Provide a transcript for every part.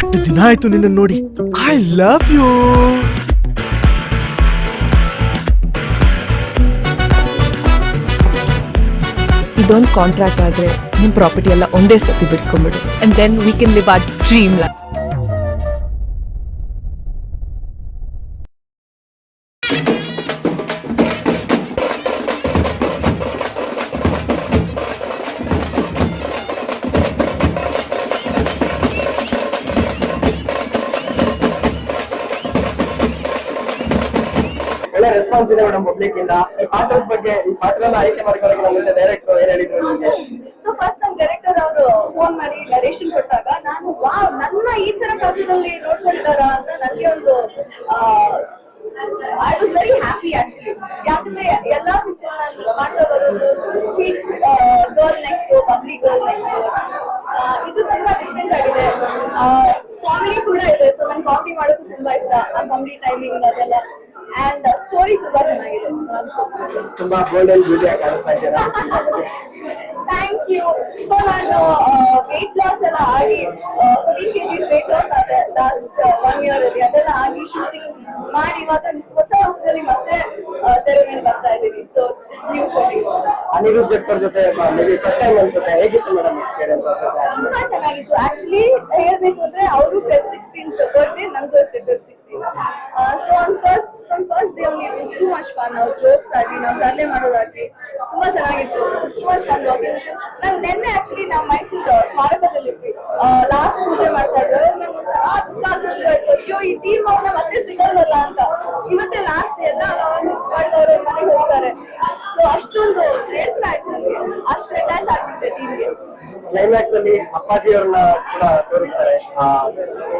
ಎಷ್ಟು ದಿನ ಆಯ್ತು ನಿನ್ನ ನೋಡಿ. ಐ ಲವ್ ಯು ಇದೊಂದು ಕಾಂಟ್ರಾಕ್ಟ್ ಆದ್ರೆ ನಿಮ್ ಪ್ರಾಪರ್ಟಿ ಎಲ್ಲ ಒಂದೇ ಸತಿ ಬಿಡಿಸ್ಕೊಂಡ್ಬಿಡು. And then we can live our dream life ಒಳ್ಳೆ ರೆಸ್ಪಾನ್ಸ್ ಇದೆ ಮೇಡಮ್ ಪಬ್ಲಿಕ್ ಇಂದ. ಈ ಪಾತ್ರದ ಬಗ್ಗೆ, ಈ ಪಾತ್ರನ ಆಯ್ಕೆ ಮಾಡ್ಕೊಳ್ಳೋಕೆ ಮುಂಚೆ ಡೈರೆಕ್ಟರ್ ಏನ್ ಹೇಳಿದ್ರು ನಿಮಗೆ. ಸೊ ಫಸ್ಟ್ ನಮ್ ಡೈರೆಕ್ಟರ್ ಅವರು ಫೋನ್ ಮಾಡಿ ನರೇಶನ್ ಕೊಟ್ಟಾಗ ನಾನು ವಾ ನನ್ನ ಈ ತರ ಪಾತ್ರದಲ್ಲಿ ನೋಡ್ಕೊಳ್ತಾರ ಅಂತ ನನಗೆ ಒಂದು I was very happy actually ಯಾಕಂದ್ರೆ ಎಲ್ಲಾ ಪಿಕ್ಚರ್ ನಾನು ಮಾಡ್ತಾ ಬರೋದು sweet girl next bubbly girl next ಇದು ತುಂಬಾ ಡಿಫ್ರೆಂಟ್ ಆಗಿದೆ. ಕಾಮಿಡಿ ಕೂಡ ಇದೆ. ಸೊ ನಂಗೆ ಕಾಮಿಡಿ ಮಾಡೋದು ತುಂಬಾ ಇಷ್ಟ. ಆ ಕಾಮಿಡಿ ಟೈಮಿಂಗ್ ಅದೆಲ್ಲ. ಅಂಡ್ ಸ್ಟೋರಿ ತುಂಬಾ ಚೆನ್ನಾಗಿದೆ. ತುಂಬಾ ಬೋಲ್ಡ್ ಅಂಡ್ ಬ್ಯೂಟಿ ಆಗಿ ಕಾಣಿಸ್ತಾ ಇದ್ದೀರಾ ಥ್ಯಾಂಕ್ ಯು ಸೊ ನಾನು ವೇಟ್ ಲಾಸ್ ಎಲ್ಲ ಆಗಿ ಫಿಫ್ಟೀನ್ ಕೆಜಿಸ್ ವೆಯ್ಟ್ ಲಾಸ್ ಆದೆ ಲಾಸ್ಟ್ ಒನ್ ಇಯರ್ ಅಲ್ಲಿ ಅದೆಲ್ಲ ಆಗಿ ಶೂಟಿಂಗ್ ಮಾಡಿ ಇವಾಗ ಹೊಸ ರೂಪದಲ್ಲಿ ಮತ್ತೆ ತೆರೆ ಮೇಲೆ ಬರ್ತಾ ಇದ್ದೀನಿ so it's new for you Aniruddh ಜೊತೆ ಮೇಬಿ ಫಸ್ಟ್ ಟೈಮ್ ಅನ್ಸುತ್ತೆ. ಹೇಗಿತ್ತು ಮೇಡಮ್ ಎಕ್ಸ್ಪೀರಿಯನ್ಸ್ ತುಂಬಾ ಚೆನ್ನಾಗಿತ್ತು. ಆಕ್ಚುಲಿ ಹೇಳ್ಬೇಕು ಅಂದ್ರೆ ಅವರು ಫೆಬ್ ಸಿಕ್ಸ್ಟೀನ್ ಬರ್ಡೇ ನಂದು ಅಷ್ಟೇ Feb sixteen so on first from first day ಅವ್ನಿಗೆ ಇಟ್ ಟೂ ಮಚ್ ಫನ್ ನಾವು ಜೋಕ್ಸ್ ಆಗಿ ನಾವು ತರಲೆ ಮಾಡೋದಾಗ್ಲಿ ತುಂಬಾ ಚೆನ್ನಾಗಿತ್ತು. ಟೂ ಮಚ್ ಫನ್ ನಾನು ನಿನ್ನೆ ಆಕ್ಚುಲಿ ನಾವು ಮೈಸೂರು ಸ್ಮಾರಕದಲ್ಲಿ ಲಾಸ್ಟ್ ಪೂಜೆ ಮಾಡ್ತಾ ಇದ್ರು ನಂಗೆ ಒಂಥರ ತುಂಬಾ ಖುಷಿ ಆಯ್ತು ಅಯ್ಯೋ ಈ ಟೀಮ್ ಅವ್ರನ್ನ ಮತ್ತೆ ಸಿಗಲ್ವಲ್ಲ ಅಂತ ಇವತ್ತೇ ಲಾಸ್ಟ್ ಎಲ್ಲ ಮಾಡಿದವರು ಮನೆಗೆ ಹೋಗ್ತಾರೆ. ಸೊ ಅಷ್ಟೊಂದು ಬೇಸರ ಆಯ್ತು ನನಗೆ ಅಷ್ಟು ಅಟ್ಯಾಚ್ ಆಗ್ಬಿಟ್ಟೆ ಟೀಮ್ಗೆ ಕ್ಲೈಮ್ಯಾಕ್ಸ್ ಅಲ್ಲಿ ಅಪ್ಪಾಜಿ ಅವ್ರನ್ನ ಕೂಡ ತೋರಿಸ್ತಾರೆ.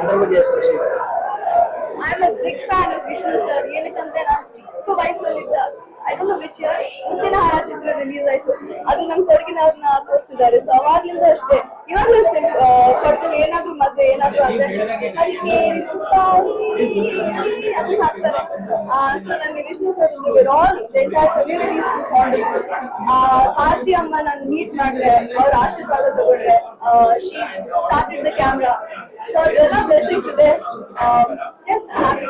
ಅದ್ರ ಬಗ್ಗೆ ಎಷ್ಟು ಖುಷಿ I am big fan of Vishnu sir ಏನಕ್ಕಂದ್ರೆ ನಾನು ಚಿಕ್ಕ ವಯಸ್ಸಲ್ಲಿದ್ದ I don't know which year Muttina Haara Chitra release ಆಯ್ತು. ಅದು ನಮ್ಮ ಕೊಡಗಿನವ್ರನ್ನ ತೋರಿಸಿದ್ದಾರೆ. ಸೊ ಅವಾಗ್ಲಿಂದ ಅಷ್ಟೇ. ಇವಾಗ್ಲೂ ಅಷ್ಟೇ ಕೊಡ್ತೀನಿ. ಏನಾದ್ರೂ ಮದ್ವೆ ಏನಾದ್ರೂ ಅಂದ್ರೆ ಅದಕ್ಕೆ ಸುತ್ತ ಹಾಕ್ತಾರೆ. ಸೊ ನನಗೆ Vishnu sir all entire communities Bharathi ಅಮ್ಮ ನಾನು ಮೀಟ್ ಮಾಡಿದೆ ಅವ್ರ ಆಶೀರ್ವಾದ ತಗೊಂಡ್ರೆ she started the camera so ಅದೆಲ್ಲ ಬ್ಲೆಸ್ಸಿಂಗ್ಸ್ ಇದೆ. ಎಸ್ ಹ್ಯಾಪಿ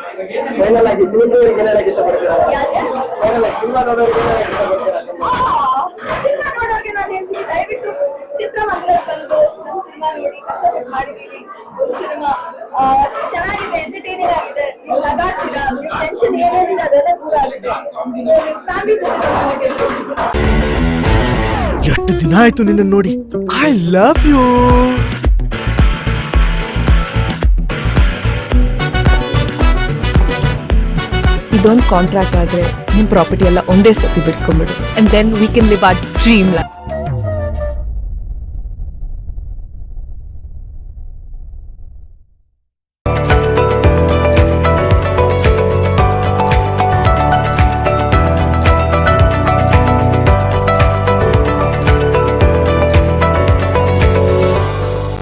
ಫೈನಲ್ ಆಗಿ ಸಿನಿಮಾ ಇಷ್ಟಪಡ್ತೀರಾ ಸಿನಿಮಾ ನೋಡೋರಿಗೆ ನಾನು ಹೇಳ್ತೀನಿ ದಯವಿಟ್ಟು ಚಿತ್ರಮಂದಿರ ಬಂದು ಸಿನಿಮಾ ನೋಡಿ ಕಷ್ಟಪಟ್ಟು ಮಾಡಿದೀವಿ ಒಂದು ಸಿನಿಮಾ ಚೆನ್ನಾಗಿದೆ ಆಗಿದೆ ನೀವು ಟೆನ್ಷನ್ ಏನೇನಿದೆ ಅದೆಲ್ಲ ದೂರ ಆಗುತ್ತೆ ಫ್ಯಾಮಿಲಿ ಜೊತೆ ಎಷ್ಟು ದಿನ ಆಯ್ತು ನಿನ್ನ ನೋಡಿ? ಐ ಲವ್ ಯು ಇದೊಂದು ಕಾಂಟ್ರಾಕ್ಟ್ ಆದರೆ ನಿಮ್ಮ ಪ್ರಾಪರ್ಟಿ ಎಲ್ಲ ಒಂದೇ ಸತಿ ಬಿಡಿಸ್ಕೊಂಡ್ಬಿಡು. And then we can live our dream life